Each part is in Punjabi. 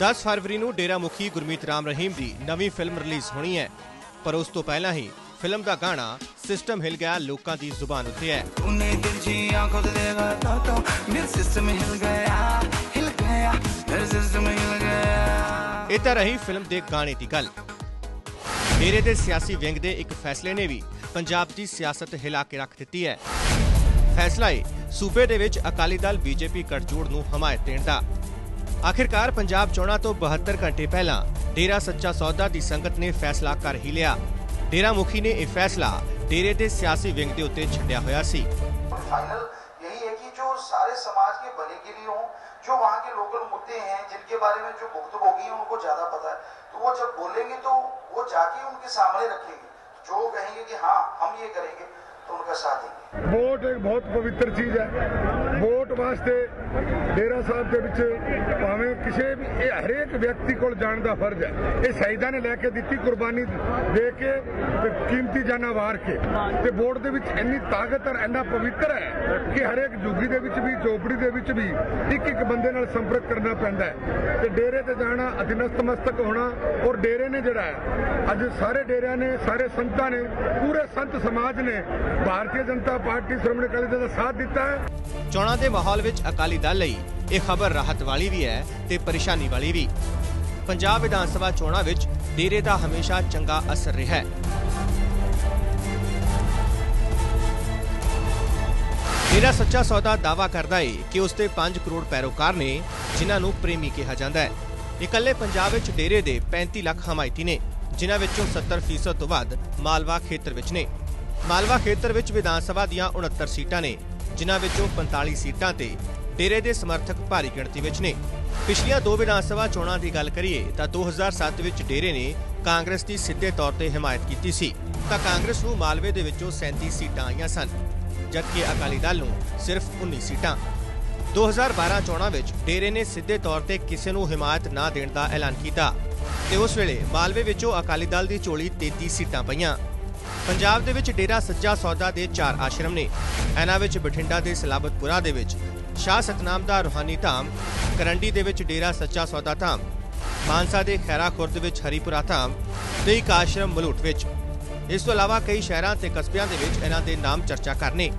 10 ਫਰਵਰੀ ਨੂੰ ਡੇਰਾ ਮੁਖੀ ਗੁਰਮੀਤ ਰਾਮ ਰਹੀਮ ਦੀ ਨਵੀਂ ਫਿਲਮ ਰਿਲੀਜ਼ ਹੋਣੀ ਹੈ। ਪਰ ਉਸ ਤੋਂ ਪਹਿਲਾਂ ਹੀ ਫਿਲਮ ਦਾ ਗਾਣਾ ਸਿਸਟਮ ਹਿਲ ਗਿਆ ਲੋਕਾਂ ਦੀ ਜ਼ੁਬਾਨ ਉੱਤੇ ਹੈ। ਤਾਂ ਇਹ ਤਾਂ ਰਹੀ ਫਿਲਮ ਦੇ ਗਾਣੇ ਦੀ ਗੱਲ। ਡੇਰੇ ਦੇ ਸਿਆਸੀ ਵਿੰਗ ਦੇ ਇੱਕ ਫੈਸਲੇ ਨੇ ਵੀ ਪੰਜਾਬ ਦੀ ਸਿਆਸਤ ਹਿਲਾ ਕੇ ਰੱਖ ਦਿੱਤੀ ਹੈ। ਫੈਸਲਾ ਹੈ ਸੂਬੇ ਦੇ ਵਿੱਚ ਅਕਾਲੀ ਦਲ ਬੀਜੇਪੀ ਗਠਜੋੜ ਨੂੰ ਹਮਾਇਤ ਦੇਣ ਦਾ। ਆਖਿਰਕਾਰ ਪੰਜਾਬ ਚੋਣਾਂ ਤੋਂ 72 ਘੰਟੇ ਪਹਿਲਾਂ ਡੇਰਾ ਸੱਚਾ ਸੌਦਾ ਦੀ ਸੰਗਤ ਨੇ ਫੈਸਲਾ ਕਰ ਹੀ ਲਿਆ ਡੇਰਾ ਮੁਖੀ ਨੇ ਇਹ ਫੈਸਲਾ ਡੇਰੇ ਦੇ ਸਿਆਸੀ ਵਿੰਗ ਦੇ ਉੱਤੇ ਛੱਡਿਆ ਹੋਇਆ ਸੀ फाइनल यही है कि जो सारे समाज के भले के लिए हों जो वहाँ के लोकल मुद्दे हैं जिनके बारे में जो भुक्तभोगी हैं उनको ज़्यादा पता है तो वो जब बोलेंगे तो वो जाके उनके सामने रखेंगे जो कहेंगे कि हाँ हम ये करेंगे तो उनका साथ देंगे ਵੋਟ ਇੱਕ ਬਹੁਤ ਪਵਿੱਤਰ ਚੀਜ਼ ਹੈ। ਵੋਟ ਵਾਸਤੇ ਡੇਰਾ ਸਾਹਿਬ ਦੇ ਵਿੱਚ ਭਾਵੇਂ ਕਿਸੇ ਵੀ ਇਹ ਹਰੇਕ ਵਿਅਕਤੀ ਕੋਲ ਜਾਣ ਦਾ ਫਰਜ਼ ਹੈ। ਇਹ ਸ਼ਹੀਦਾਂ ਨੇ ਲੈ ਕੇ ਦਿੱਤੀ ਕੁਰਬਾਨੀ ਦੇ ਕੇ ਤੇ ਕੀਮਤੀ ਜਾਨਾਂ ਵਾਰ ਕੇ। ਤੇ ਵੋਟ ਦੇ ਵਿੱਚ ਇੰਨੀ ਤਾਕਤ ਔਰ ਇੰਨਾ ਪਵਿੱਤਰ ਹੈ ਕਿ ਹਰੇਕ ਝੁੱਗੀ ਦੇ ਵਿੱਚ ਵੀ, ਚੋਪੜੀ ਦੇ ਵਿੱਚ ਵੀ ਇੱਕ ਇੱਕ ਬੰਦੇ ਨਾਲ ਸੰਪਰਕ ਕਰਨਾ ਪੈਂਦਾ ਹੈ। ਤੇ ਡੇਰੇ ਤੇ ਜਾਣਾ ਅਧਿਨਸਤ ਮਸਤਕ ਹੋਣਾ ਔਰ ਡੇਰੇ ਨੇ ਜਿਹੜਾ ਹੈ, ਅੱਜ ਸਾਰੇ ਡੇਰਿਆਂ ਨੇ, ਸਾਰੇ ਸੰਤਾਂ ਨੇ, ਪੂਰੇ ਸੰਤ ਸਮਾਜ ਨੇ, ਭਾਰਤੀ ਜਨਤਾ ਪਾਰਟੀ ਸ਼੍ਰੋਮਣੀ ਅਕਾਲੀ ਦਲ ਦਾ ਸਾਥ ਦਿੱਤਾ ਹੈ। ਚੋਣਾਂ ਦੇ ਮਾਹੌਲ ਵਿੱਚ ਅਕਾਲੀ ਦਲ ਲਈ ਇਹ ਖਬਰ ਰਾਹਤ ਵਾਲੀ ਵੀ ਹੈ ਤੇ ਪਰੇਸ਼ਾਨੀ ਵਾਲੀ ਵੀ। ਪੰਜਾਬ ਵਿਧਾਨ ਸਭਾ ਚੋਣਾਂ ਵਿੱਚ ਡੇਰੇ ਦਾ ਹਮੇਸ਼ਾ ਚੰਗਾ ਅਸਰ ਰਿਹਾ ਹੈ। ਡੇਰਾ ਸੱਚਾ ਸੌਦਾ ਦਾਵਾ ਕਰਦਾ ਹੈ ਕਿ ਉਸ ਦੇ 5 ਕਰੋੜ ਪੈਰੋਕਾਰ ਨੇ, ਜਿਨ੍ਹਾਂ ਨੂੰ ਪ੍ਰੇਮੀ ਕਿਹਾ ਜਾਂਦਾ ਹੈ। ਇਕੱਲੇ ਪੰਜਾਬ ਵਿੱਚ ਡੇਰੇ ਦੇ 35 ਲੱਖ ਹਮਾਇਤੀ ਨੇ, ਜਿਨ੍ਹਾਂ ਵਿੱਚੋਂ 70% ਤੋਂ ਵੱਧ ਮਾਲਵਾ ਖੇਤਰ ਵਿੱਚ ਨੇ। ਮਾਲਵਾ ਖੇਤਰ ਵਿੱਚ ਵਿਧਾਨ ਸਭਾ ਦੀਆਂ 69 ਸੀਟਾਂ ਨੇ, ਜਿਨ੍ਹਾਂ ਵਿੱਚੋਂ 45 ਸੀਟਾਂ ਤੇ ਡੇਰੇ ਦੇ ਸਮਰਥਕ ਭਾਰੀ ਗਿਣਤੀ ਵਿੱਚ ਨੇ। ਪਿਛਲੀਆਂ ਦੋ ਵਿਧਾਨ ਸਭਾ ਚੋਣਾਂ ਦੀ ਗੱਲ ਕਰੀਏ ਤਾਂ 2007 ਵਿੱਚ ਡੇਰੇ ਨੇ ਕਾਂਗਰਸ ਦੀ ਸਿੱਧੇ ਤੌਰ ਤੇ ਹਮਾਇਤ ਕੀਤੀ ਸੀ। ਤਾਂ ਕਾਂਗਰਸ ਨੂੰ ਮਾਲਵੇ ਦੇ ਵਿੱਚੋਂ 37 ਸੀਟਾਂ ਆਈਆਂ ਸਨ, ਜਦਕਿ ਅਕਾਲੀ ਦਲ ਨੂੰ ਸਿਰਫ 19 ਸੀਟਾਂ। 2012 ਚੋਣਾਂ ਵਿੱਚ ਡੇਰੇ ਨੇ ਸਿੱਧੇ ਤੌਰ ਤੇ ਕਿਸੇ ਨੂੰ ਹਮਾਇਤ ਨਾ ਦੇਣ ਦਾ ਐਲਾਨ ਕੀਤਾ ਤੇ ਉਸ ਵੇਲੇ ਮਾਲਵੇ ਵਿੱਚੋਂ ਅਕਾਲੀ ਦਲ ਦੀ ਝੋਲੀ 33 ਸੀਟਾਂ ਪਈਆਂ। ਪੰਜਾਬ ਦੇ ਵਿੱਚ ਡੇਰਾ ਸੱਜਾ ਸੌਦਾ ਦੇ ਚਾਰ ਆਸ਼ਰਮ ਨੇ। ਇਹਨਾਂ ਵਿੱਚ ਬਠਿੰਡਾ ਦੇ ਸਲਾਬਤਪੁਰਾ ਦੇ ਵਿੱਚ ਸ਼ਾਹ ਸਤਨਾਮ ਦਾ ਰੂਹਾਨੀ ਧਾਮ, ਕਰੰਡੀ ਦੇ ਵਿੱਚ ਡੇਰਾ ਸੱਚਾ ਸੌਦਾ ਧਾਮ, ਮਾਨਸਾ ਦੇ ਖੈਰਾ ਖੁਰਦ ਵਿੱਚ ਹਰੀਪੁਰਾ ਧਾਮ ਤੇ ਇੱਕ ਆਸ਼ਰਮ ਮਲੂਟ ਵਿੱਚ। ਇਸ ਤੋਂ ਇਲਾਵਾ ਕਈ ਸ਼ਹਿਰਾਂ ਤੇ ਕਸਬਿਆਂ ਦੇ ਵਿੱਚ ਇਹਨਾਂ ਦੇ ਨਾਮ ਚਰਚਾ ਕਰਨੇ।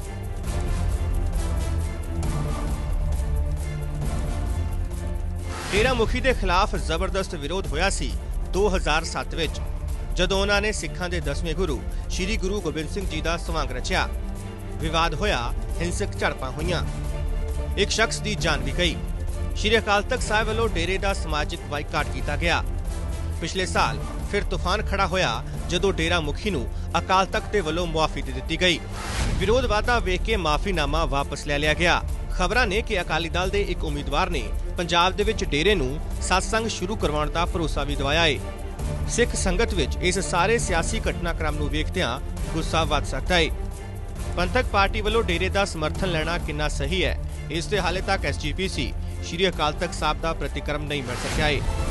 ਡੇਰਾ ਮੁਖੀ ਦੇ ਖਿਲਾਫ ਜ਼ਬਰਦਸਤ ਵਿਰੋਧ ਹੋਇਆ ਸੀ 2007 ਵਿੱਚ। ਜਦੋਂ ਉਹਨਾਂ ਨੇ ਸਿੱਖਾਂ ਦੇ 10ਵੇਂ ਗੁਰੂ ਸ੍ਰੀ ਗੁਰੂ ਗੋਬਿੰਦ ਸਿੰਘ ਜੀ ਦਾ ਸਵਾਂਗ ਰਚਿਆ, ਵਿਵਾਦ ਹੋਇਆ, ਹਿੰਸਕ ਝੜਪਾਂ ਹੋਈਆਂ। ਇੱਕ ਸ਼ਖਸ ਦੀ ਜਾਨ ਵੀ ਗਈ। ਸ੍ਰੀ ਅਕਾਲ ਤਖਤ ਸਾਹਿਬ ਵੱਲੋਂ ਡੇਰੇ ਦਾ ਸਮਾਜਿਕ ਬਾਈਕਾਟ ਕੀਤਾ ਗਿਆ। ਪਿਛਲੇ ਸਾਲ ਫਿਰ ਤੂਫਾਨ ਖੜਾ ਹੋਇਆ, ਜਦੋਂ ਡੇਰਾ ਮੁਖੀ ਨੂੰ ਅਕਾਲ ਤਖਤ ਦੇ ਵੱਲੋਂ ਮੁਆਫੀ ਦੇ ਦਿੱਤੀ ਗਈ। ਵਿਰੋਧ ਵਾਧਾ ਵੇਖ ਕੇ ਮਾਫੀਨਾਮਾ ਵਾਪਸ ਲੈ ਲਿਆ ਗਿਆ। ਖਬਰਾਂ ਨੇ ਕਿ ਅਕਾਲੀ ਦਲ ਦੇ ਇੱਕ ਉਮੀਦਵਾਰ ਨੇ ਪੰਜਾਬ ਦੇ ਵਿੱਚ ਡੇਰੇ ਨੂੰ satsang ਸ਼ੁਰੂ ਕਰਵਾਉਣ ਦਾ ਭਰੋਸਾ ਵੀ ਦਿਵਾਇਆ ਹੈ ਸਿੱਖ ਸੰਗਤ ਵਿੱਚ ਇਸ ਸਾਰੇ ਸਿਆਸੀ ਘਟਨਾਕ੍ਰਮ ਨੂੰ ਵੇਖਦਿਆਂ ਗੁੱਸਾ ਵੱਧ ਸਕਦਾ ਹੈ ਪੰਥਕ ਪਾਰਟੀ ਵੱਲੋਂ ਡੇਰੇ ਦਾ ਸਮਰਥਨ ਲੈਣਾ ਕਿੰਨਾ ਸਹੀ ਹੈ, ਇਸ ਤੇ ਹਾਲੇ ਤੱਕ ਐਸਜੀਪੀਸੀ ਸ਼੍ਰੀ ਅਕਾਲ ਤਖਤ ਸਾਹਿਬ ਦਾ ਪ੍ਰਤੀਕਰਮ ਨਹੀਂ ਮਿਲ ਸਕਿਆ ਹੈ